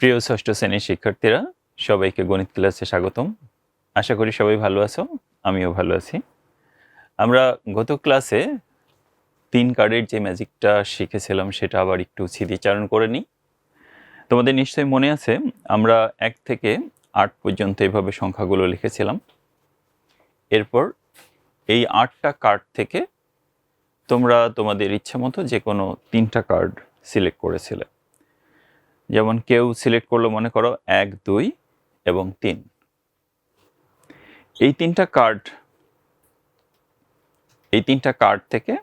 প্রিয় ষষ্ঠ শ্রেণির শিক্ষার্থীরা, সবাইকে গণিত ক্লাসে স্বাগতম। আশা করি সবাই ভালো আছো, আমিও ভালো আছি। আমরা গত ক্লাসে তিন কার্ডের যে ম্যাজিকটা শিখেছিলাম, সেটা আবার একটু স্মৃতিচারণ করে নিই। তোমাদের নিশ্চয়ই মনে আছে, আমরা এক থেকে আট পর্যন্ত এভাবে সংখ্যাগুলো লিখেছিলাম। এরপর এই আটটা কার্ড থেকে তোমরা তোমাদের ইচ্ছা মতো যে কোনো তিনটা কার্ড সিলেক্ট করেছিলে। যেমন কেউ সিলেক্ট করল, মনে করো, এক, দুই এবং তিন। এই তিনটা কার্ড এই তিনটা কার্ড থেকে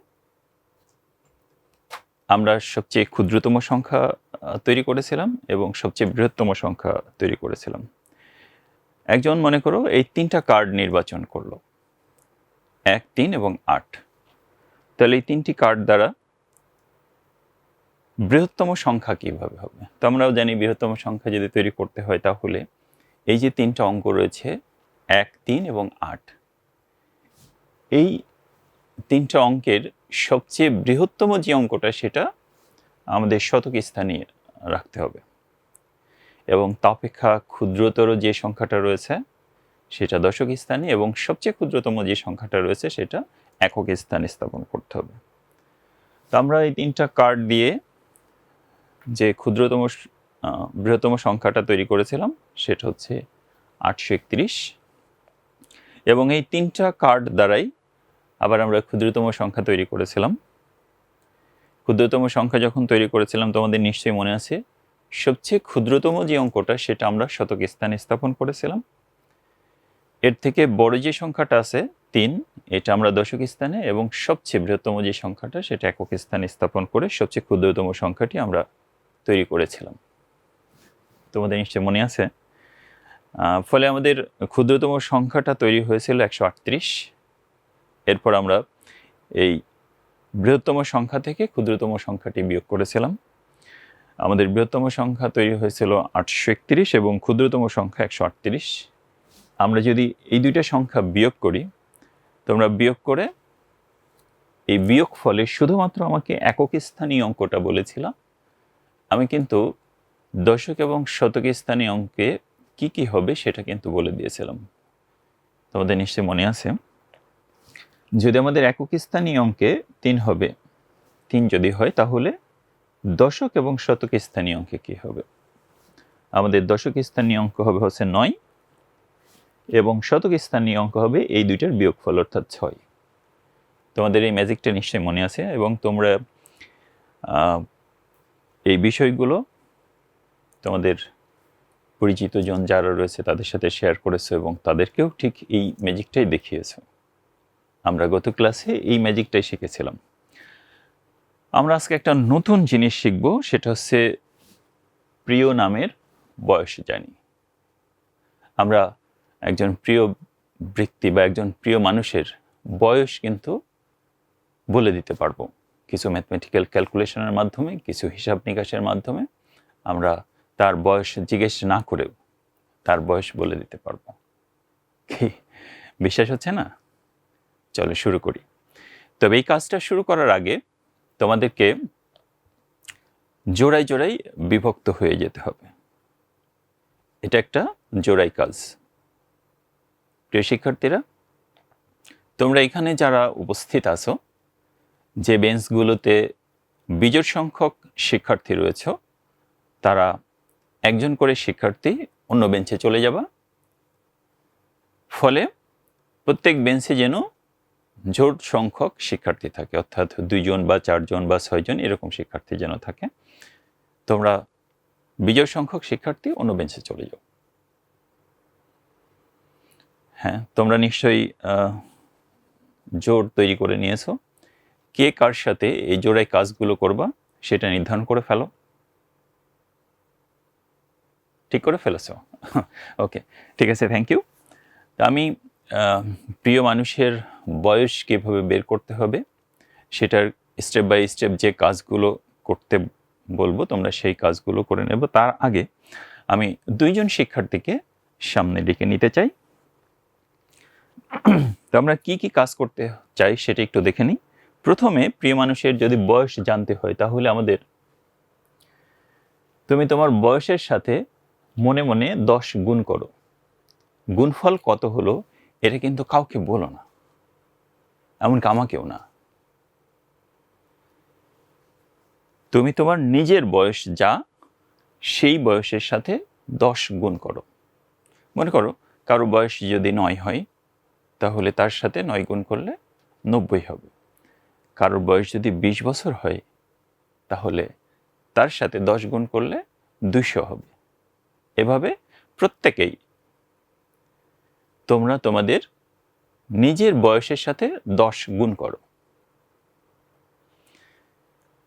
আমরা সবচেয়ে ক্ষুদ্রতম সংখ্যা তৈরি করেছিলাম এবং সবচেয়ে বৃহত্তম সংখ্যা তৈরি করেছিলাম। একজন, মনে করো, এই তিনটা কার্ড নির্বাচন করল। এক, তিন এবং আট। তাহলে এই তিনটি কার্ড দ্বারা বৃহত্তম সংখ্যা কীভাবে হবে? তো আমরাও জানি বৃহত্তম সংখ্যা যদি তৈরি করতে হয় তাহলে এই যে তিনটা অঙ্ক রয়েছে, এক, তিন এবং আট, এই তিনটা অঙ্কের সবচেয়ে বৃহত্তম যে অঙ্কটা সেটা আমাদের শতক স্থানে রাখতে হবে। এবং তাপেক্ষা ক্ষুদ্রতর যে সংখ্যাটা রয়েছে সেটা দশক স্থানে এবং সবচেয়ে ক্ষুদ্রতম যে সংখ্যাটা রয়েছে সেটা একক স্থানে স্থাপন করতে হবে। তো আমরা এই তিনটা কার্ড দিয়ে যে ক্ষুদ্রতম বৃহত্তম সংখ্যাটা তৈরি করেছিলাম, সেটা হচ্ছে আটশো একত্রিশ। এবং এই তিনটা কার্ড দ্বারাই আবার আমরা ক্ষুদ্রতম সংখ্যা তৈরি করেছিলাম। ক্ষুদ্রতম সংখ্যা যখন তৈরি করেছিলাম, তোমাদের নিশ্চয়ই মনে আছে, সবচেয়ে ক্ষুদ্রতম যে অঙ্কটা, সেটা আমরা শতক স্থানে স্থাপন করেছিলাম। এর থেকে বড় যে সংখ্যাটা আছে, তিন, এটা আমরা দশক স্থানে, এবং সবচেয়ে বৃহত্তম যে সংখ্যাটা, সেটা একক স্থানে স্থাপন করে সবচেয়ে ক্ষুদ্রতম সংখ্যাটি আমরা তৈরি করেছিলাম। তোমাদের নিশ্চয় মনে আছে? ফলে আমাদের ক্ষুদ্রতম সংখ্যাটা তৈরি হয়েছিল একশো আটত্রিশ। এরপর আমরা এই বৃহত্তম সংখ্যা থেকে ক্ষুদ্রতম সংখ্যাটি বিয়োগ করেছিলাম। আমাদের বৃহত্তম সংখ্যা তৈরি হয়েছিল আটশো একত্রিশ এবং ক্ষুদ্রতম সংখ্যা একশো আটত্রিশ। আমরা যদি এই দুইটা সংখ্যা বিয়োগ করি, তোমরা বিয়োগ করে এই বিয়োগ ফলে শুধুমাত্র আমাকে একক স্থানীয় অঙ্কটা বলেছিলাম আমি কিন্তু দশক এবং শতক স্থানীয় অঙ্কে কি কি হবে সেটা কিন্তু বলে দিয়েছিলাম। তোমাদের নিশ্চয়ই মনে আছে? যদি আমাদের একক স্থানীয় অঙ্কে তিন হবে, তিন যদি হয় তাহলে দশক এবং শতক স্থানীয় অঙ্কে কি হবে? আমাদের দশক স্থানীয় অঙ্ক হবে হচ্ছে নয় এবং শতক স্থানীয় অঙ্ক হবে এই দুইটার বিয়োগফল অর্থাৎ ছয়। তোমাদের এই ম্যাজিকটা নিশ্চয়ই মনে আছে এবং তোমরা এই বিষয়গুলো তোমাদের পরিচিত জন যারা রয়েছে তাদের সাথে শেয়ার করেছ এবং তাদেরকেও ঠিক এই ম্যাজিকটাই দেখিয়েছো। আমরা গত ক্লাসে এই ম্যাজিকটাই শিখেছিলাম। আমরা আজকে একটা নতুন জিনিস শিখব, সেটা হচ্ছে প্রিয় নামের বয়স জানি। আমরা একজন প্রিয় ব্যক্তি বা একজন প্রিয় মানুষের বয়স কিন্তু বলে দিতে পারব। কিছু ম্যাথমেটিক্যাল ক্যালকুলেশনের মাধ্যমে, কিছু হিসাব নিকাশের মাধ্যমে আমরা তার বয়স জিজ্ঞেস না করেও তার বয়স বলে দিতে পারব। কি? বিশ্বাস হচ্ছে না? চলো শুরু করি। তবে এই কাজটা শুরু করার আগে তোমাদেরকে জোড়াই জোড়াই বিভক্ত হয়ে যেতে হবে। এটা একটা জোড়াই কাজ। প্রিয় শিক্ষার্থীরা, তোমরা এখানে যারা উপস্থিত আছো যে বেঞ্চগুলোতে বিজোড় সংখ্যক শিক্ষার্থী রয়েছে, তারা একজন করে শিক্ষার্থী অন্য বেঞ্চে চলে যাবা। ফলে প্রত্যেক বেঞ্চে যেন জোট সংখ্যক শিক্ষার্থী থাকে, অর্থাৎ দুইজন বা চারজন বা ছয়জন এরকম শিক্ষার্থী যেন থাকে। তোমরা বিজয় সংখ্যক শিক্ষার্থী অন্য বেঞ্চে চলে যাও। হ্যাঁ তোমরা নিশ্চয়ই জোট তৈরি করে নিয়েছো। কে কার সাথে এই জোড়ায় কাজগুলো করবা সেটা নির্ধারণ করে ফেলো। ঠিক করে ফেলেছো? ওকে ঠিক আছে থ্যাংক ইউ আমি প্রিয় মানুষের বয়স কীভাবে বের করতে হবে সেটার স্টেপ বাই স্টেপ যে কাজগুলো করতে বলব, তোমরা সেই কাজগুলো করে নেব। তার আগে আমি দুইজন শিক্ষার্থীকে সামনে ডেকে নিতে চাই। তো আমরা কি কি কাজ করতে চাই সেটা একটু দেখে নিই। প্রথমে প্রিয় মানুষের যদি বয়স জানতে হয়, তাহলে আমাদের তুমি তোমার বয়সের সাথে মনে মনে দশ গুণ করো। গুণফল কত হলো, এটা কিন্তু কাউকে বলো না। এমনকি আমাকেও না। তুমি তোমার নিজের বয়স যা, সেই বয়সের সাথে দশ গুণ করো। মনে করো, কারও বয়স যদি নয় হয়, তাহলে তার সাথে নয় গুণ করলে নব্বই হবে। কারোর বয়স যদি বিশ বছর হয়, তাহলে তার সাথে দশ গুণ করলে দুশো হবে। এভাবে প্রত্যেকেই। তোমরা তোমাদের নিজের বয়সের সাথে দশ গুণ করো।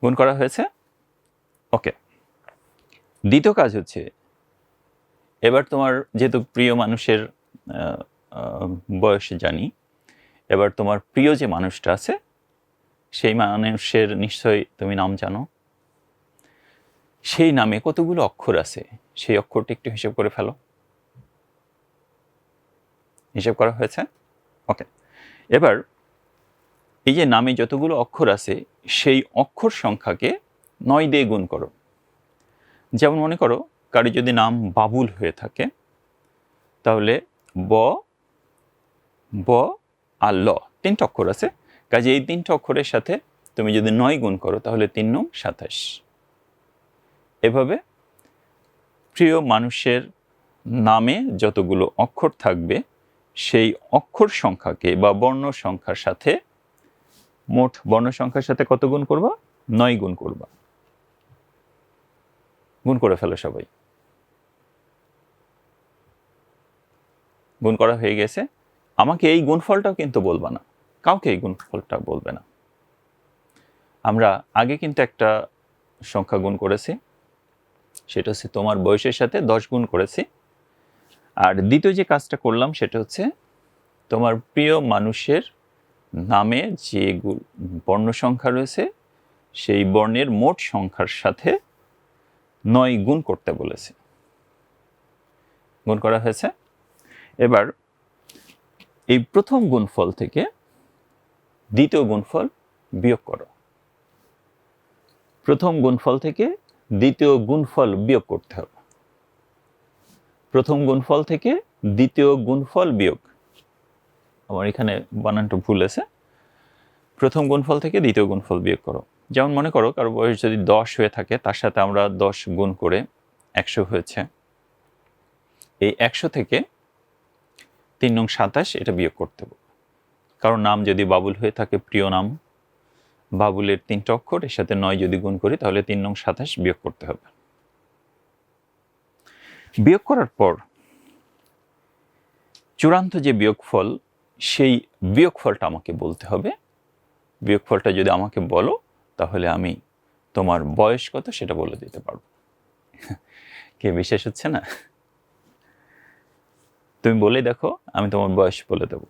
গুণ করা হয়েছে? ওকে। দ্বিতীয় কাজ হচ্ছে, এবার তোমার যেহেতু প্রিয় মানুষের বয়স জানি, এবার তোমার প্রিয় যে মানুষটা আছে সেই মানুষের নিশ্চয়ই তুমি নাম জানো? সেই নামে কতগুলো অক্ষর আছে? সেই অক্ষরটি একটু হিসেব করে ফেলো। হিসেব করা হয়েছে? ওকে। এবার এই যে নামে যতগুলো অক্ষর আছে, সেই অক্ষর সংখ্যাকে নয় দিয়ে গুণ করো। যেমন মনে করো, কারও যদি নাম বাবুল হয়ে থাকে, তাহলে ব ব আর ল তিনটা অক্ষর আছে। কাজে এই তিনটা অক্ষরের সাথে তুমি যদি নয় গুণ করো, তাহলে তিন নং সাতাশ। এভাবে প্রিয় মানুষের নামে যতগুলো অক্ষর থাকবে, সেই অক্ষর সংখ্যাকে বা বর্ণ সংখ্যার সাথে, মোট বর্ণ সংখ্যার সাথে কত গুণ করবা? নয় গুণ করবা। গুণ করে ফেলো সবাই। গুণ করা হয়ে গেছে। আমাকে এই গুণফলটাও কিন্তু বলবা না। কাউকে এই গুণফলটা বলবে না। আমরা আগে কিন্তু একটা সংখ্যা গুণ করেছি, সেটা হচ্ছে তোমার বয়সের সাথে দশ গুণ করেছি। আর দ্বিতীয় যে কাজটা করলাম, সেটা হচ্ছে তোমার প্রিয় মানুষের নামে যে বর্ণ সংখ্যা রয়েছে, সেই বর্ণের মোট সংখ্যার সাথে নয় গুণ করতে বলেছে। গুণ করা হয়েছে। এবার এই প্রথম গুণফল থেকে দ্বিতীয় গুণফল বিয়োগ করো। প্রথম গুণফল থেকে দ্বিতীয় গুণফল বিয়োগ করতে হবে। প্রথম গুণফল থেকে দ্বিতীয় গুণফল বিয়োগ। আমার এখানে বানানটা ভুল আছে। প্রথম গুণফল থেকে দ্বিতীয় গুণফল বিয়োগ করো। যেমন মনে করো, কারও বয়স যদি দশ হয়ে থাকে, তার সাথে আমরা দশ গুণ করে একশো হয়েছে। এই একশো থেকে তিন নং সাতাশ এটা বিয়োগ করতে হবে। কারণ নাম যদি বাবুল হয়ে থাকে, প্রিয় নাম, বাবুলের তিনটা অক্ষর এর সাথে নয় যদি গুণ করি, তাহলে তিন নং সাতাশ বিয়োগ করতে হবে। বিয়োগ করার পর চূড়ান্ত যে বিয়োগফল, সেই বিয়োগফলটা আমাকে বলতে হবে। বিয়োগফলটা যদি আমাকে বলো, তাহলে আমি তোমার বয়স কত সেটা বলে দিতে পারব। কে বিশেষ হচ্ছে না? তুমি বলে দেখো, আমি তোমার বয়স বলে দেবো।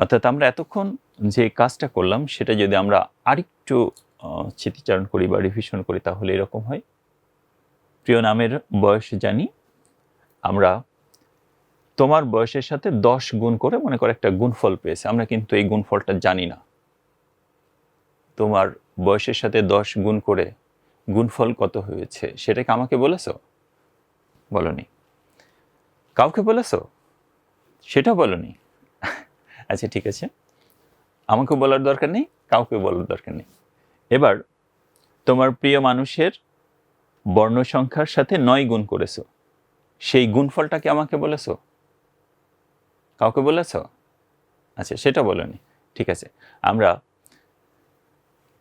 অর্থাৎ আমরা এতক্ষণ যে কাজটা করলাম, সেটা যদি আমরা আরেকটু স্মৃতিচারণ করি বা রিভিশন করি, তাহলে এরকম হয়। প্রিয় নামের বয়স জানি, আমরা তোমার বয়সের সাথে দশ গুণ করে মনে করে একটা গুণফল পেয়েছে। আমরা কিন্তু এই গুণফলটা জানি না। তোমার বয়সের সাথে দশ গুণ করে গুণফল কত হয়েছে? সেটাকে আমাকে বলেছ? বলনি। কাউকে বলেছ? সেটা বলনি। আচ্ছা ঠিক আছে। আমাকে বলার দরকার নেই, কাউকে বলার দরকার নেই। এবার, তোমার প্রিয় মানুষের বর্ণ সংখ্যার সাথে নয় গুণ করেছ। সেই গুণফলটাকে আমাকে বলেছ? কাউকে বলেছ? আচ্ছা সেটা বলনি ঠিক আছে, আমরা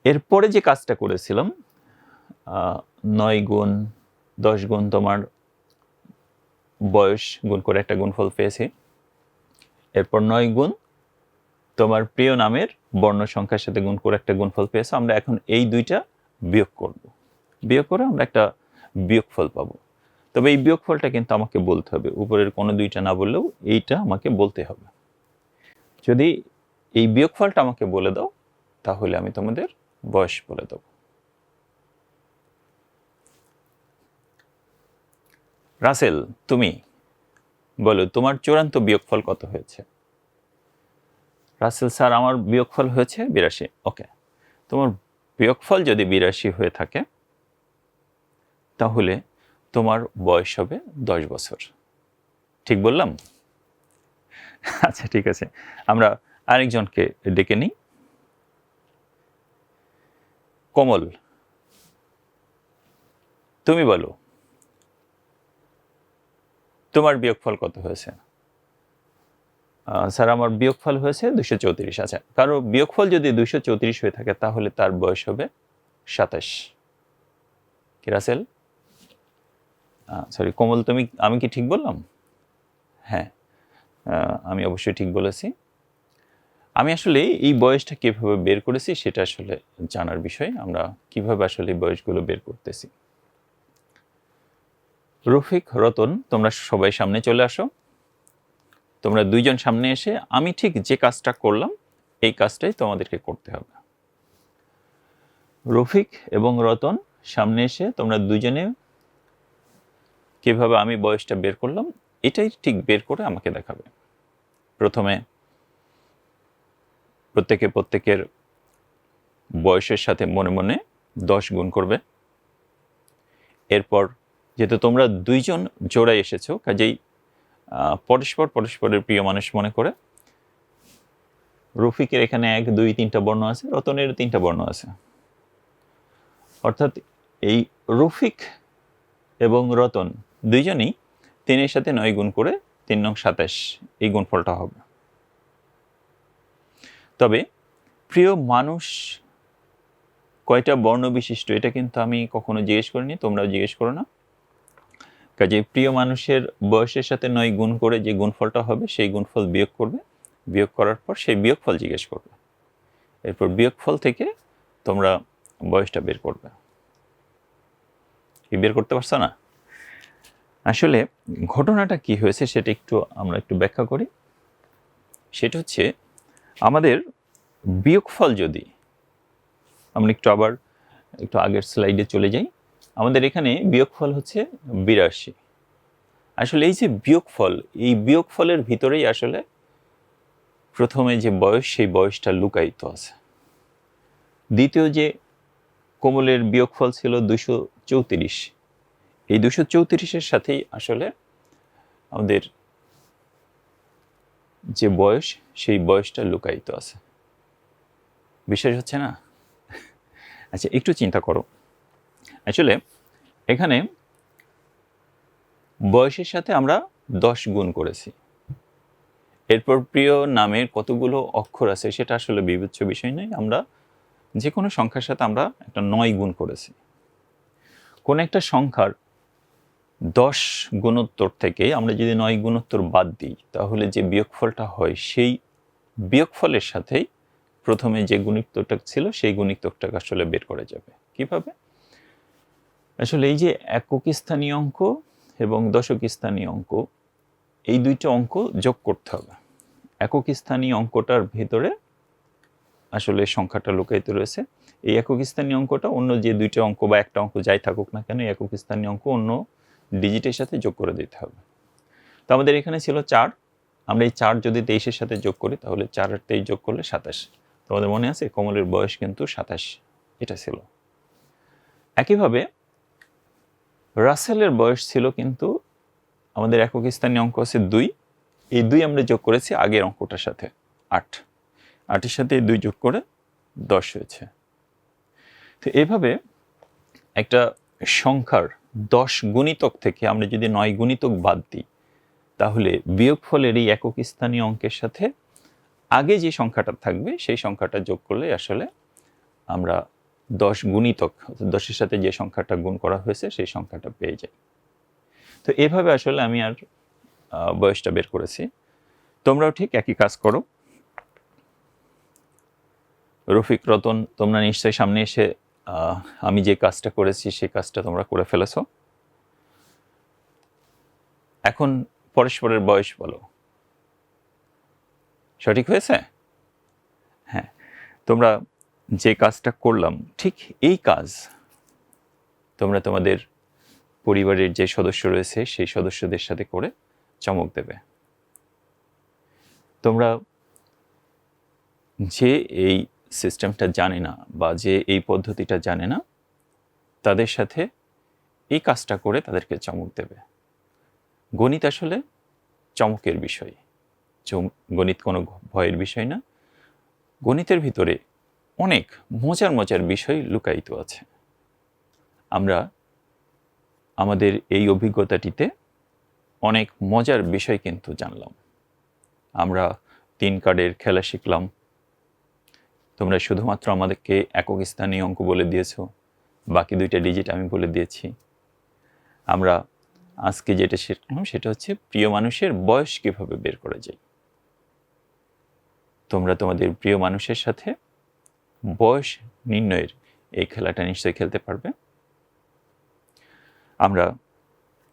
এরপরে যে কাজটা করেছিলাম নয় গুণ, দশ গুণ তোমার বয়স গুণ করে একটা গুণফল পেয়েছি। এরপর নয় গুণ তোমার প্রিয় নামের বর্ণ সংখ্যার সাথে গুণ করে একটা গুণফল পেয়েছ, আমরা এখন এই দুইটা বিয়োগ করব। বিয়োগ করে আমরা একটা বিয়োগফল পাবো। তবে এই বিয়োগফলটা কিন্তু আমাকে বলতে হবে, উপরের কোনো দুইটা না বললেও এইটা আমাকে বলতে হবে। যদি এই বিয়োগফলটা আমাকে বলে দাও, তাহলে আমি তোমাদের বয়স বলে দেব। রাসেল, তুমি বলো, তোমার চূড়ান্ত বিয়োগফল কত হয়েছে? রাসেল স্যার, আমার বিয়োগফল হয়েছে বিরাশি। ওকে। তোমার বিয়োগফল যদি বিরাশি হয়ে থাকে, তাহলে তোমার বয়স হবে দশ বছর। ঠিক বললাম? আচ্ছা ঠিক আছে। আমরা আরেকজনকে ডেকে নিই। কমল, তুমি বলো, তোমার বিয়োগফল কত হয়েছে? স্যার, আমার বিয়োগফল হয়েছে দুশো চৌত্রিশ আচ্ছা। কারও বিয়োগফল যদি দুশো চৌত্রিশ হয়ে থাকে, তাহলে তার বয়স হবে সাতাশ। কি, রাসেল? সরি কোমল, তুমি, আমি কি ঠিক বললাম? হ্যাঁ আমি অবশ্যই ঠিক বলেছি। আমি আসলে এই বয়সটা কীভাবে বের করেছি সেটা আসলে জানার বিষয়। আমরা কীভাবে আসলে এই বয়সগুলো বের করতেছি। রফিক, রতন, তোমরা সবাই সামনে চলে আসো। তোমরা দুইজন সামনে এসে, আমি ঠিক যে কাজটা করলাম, এই কাজটাই তোমাদেরকে করতে হবে। রফিক এবং রতন সামনে এসে, তোমরা দুজনে কীভাবে আমি বয়সটা বের করলাম, এটাই ঠিক বের করে আমাকে দেখাবে। প্রথমে প্রত্যেকে প্রত্যেকের বয়সের সাথে মনে মনে দশ গুণ করবে। এরপর, যেহেতু তোমরা দুইজন জোড়ায় এসেছ, কাজেই পরস্পর পরস্পরের প্রিয় মানুষ মনে করে। রফিকের এখানে এক, দুই, তিনটা বর্ণ আছে রতনের তিনটা বর্ণ আছে। অর্থাৎ এই রফিক এবং রতন দুইজনই তিনের সাথে নয় গুণ করে তিন নং সাতাশ এই গুণফলটা হবে। তবে প্রিয় মানুষ কয়টা বর্ণ বিশিষ্ট এটা কিন্তু আমি কখনো জিজ্ঞেস করিনি, তোমরাও জিজ্ঞেস করো না। কাজে প্রিয় মানুষের বয়সের সাথে নয় গুণ করে যে গুণফলটা হবে, সেই গুণফল বিয়োগ করবে। বিয়োগ করার পর সেই বিয়োগফল জিজ্ঞেস করবে। এরপর বিয়োগফল থেকে তোমরা বয়সটা বের করবে। কি বের করতে পারছ না? আসলে ঘটনাটা কি হয়েছে সেটা একটু আমরা একটু ব্যাখ্যা করি। সেটা হচ্ছে আমাদের বিয়োগফল যদি, আমরা একটু আবার একটু আগের স্লাইডে চলে যাই। আমাদের এখানে বিয়োগফল হচ্ছে বিরাশি। আসলে এই যে বিয়োগফল, এই বিয়োগফলের ভিতরেই আসলে প্রথমে যে বয়স, সেই বয়সটা লুকায়িত আছে। দ্বিতীয় যে কোমলের বিয়োগফল ছিল দুশো চৌত্রিশ। এই দুশো চৌত্রিশের সাথেই আসলে আমাদের যে বয়স, সেই বয়সটা লুকায়িত আছে। বিশ্বাস হচ্ছে না? আচ্ছা একটু চিন্তা করো। আসলে এখানে বয়সের সাথে আমরা দশ গুণ করেছি। এরপর প্রিয় নামের কতগুলো অক্ষর আছে সেটা আসলে বিবেচ্য বিষয় নয়। আমরা যে কোনো সংখ্যার সাথে আমরা একটা নয় গুণ করেছি। কোন একটা সংখ্যার দশ গুণোত্তর থেকে আমরা যদি নয় গুণোত্তর বাদ দিই, তাহলে যে বিয়োগফলটা হয় সেই বিয়োগফলের সাথেই প্রথমে যে গুণিতকটা ছিল, সেই গুণিতকটাকে আসলে বের করা যাবে। কীভাবে? আসলে এই যে একক স্থানীয় অঙ্ক এবং দশক স্থানীয় অঙ্ক, এই দুইটা অঙ্ক যোগ করতে হবে। একক স্থানীয় অঙ্কটার ভেতরে আসলে সংখ্যাটা লুকায়িত রয়েছে। এই একক স্থানীয় অঙ্কটা অন্য যে দুইটা অঙ্ক বা একটা অঙ্ক যাই থাকুক না কেন একক স্থানীয় অঙ্ক অন্য ডিজিটের সাথে যোগ করে দিতে হবে। তো আমাদের এখানে ছিল চার। আমরা এই চার যদি তেইশের সাথে যোগ করি, তাহলে চার আর তেইশ যোগ করলে সাতাশ। তোমাদের মনে আছে? কমলের বয়স কিন্তু সাতাশ। এটা ছিল। একইভাবে রাসেলের বয়স ছিল কিন্তু আমাদের একক স্থানীয় অঙ্ক আছে দুই। এই দুই আমরা যোগ করেছি আগের অঙ্কটার সাথে, আট। আটের সাথে এই দুই যোগ করে দশ হয়েছে। তো এভাবে একটা সংখ্যার দশ গুণিতক থেকে আমরা যদি নয় গুণিতক বাদ দিই, তাহলে বিয়োগফলের এই একক স্থানীয় অঙ্কের সাথে আগে যে সংখ্যাটা থাকবে, সেই সংখ্যাটা যোগ করলে আসলে আমরা দশ গুণিতক দশের সাথে যে সংখ্যাটা গুণ করা হয়েছে, সেই সংখ্যাটা পেয়ে যাই তো এভাবে আসলে আমি আর বয়সটা বের করেছি। তোমরাও ঠিক একই কাজ করো। রফিক, রতন, তোমরা নিশ্চয়ই সামনে এসে আমি যে কাজটা করেছি, সেই কাজটা তোমরা করে ফেলেছো। এখন পরস্পরের বয়স বলো। সঠিক হয়েছে? হ্যাঁ। তোমরা যে কাজটা করলাম, ঠিক এই কাজ তোমরা তোমাদের পরিবারের যে সদস্য রয়েছে, সেই সদস্যদের সাথে করে চমক দেবে। তোমরা যে এই সিস্টেমটা জানে না বা যে এই পদ্ধতিটা জানে না, তাদের সাথে এই কাজটা করে তাদেরকে চমক দেবে। গণিত আসলে চমকের বিষয়। গণিত কোনো ভয়ের বিষয় না। গণিতের ভিতরে অনেক মজার মজার বিষয় লুকায়িত আছে। আমরা আমাদের এই অভিজ্ঞতাটিতে অনেক মজার বিষয় কিন্তু জানলাম। আমরা তিন কার্ডের খেলা শিখলাম। তোমরা শুধুমাত্র আমাদেরকে একক স্থানীয় অঙ্ক বলে দিয়েছ, বাকি দুইটা ডিজিট আমি বলে দিয়েছি। আমরা আজকে যেটা শিখলাম সেটা হচ্ছে প্রিয় মানুষের বয়স কীভাবে বের করা যায়। তোমরা তোমাদের প্রিয় মানুষের সাথে বয়স নির্ণয়ের এই খেলাটা নিশ্চয়ই খেলতে পারবে। আমরা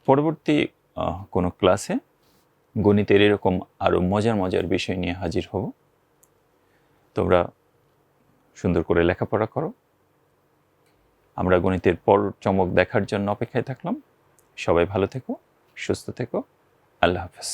পরবর্তী কোনো ক্লাসে গণিতের এরকম আরও মজার মজার বিষয় নিয়ে হাজির হব। তোমরা সুন্দর করে লেখাপড়া করো। আমরা গণিতের পর চমক দেখার জন্য অপেক্ষায় থাকলাম। সবাই ভালো থেকো, সুস্থ থেকো। আল্লাহ হাফেজ।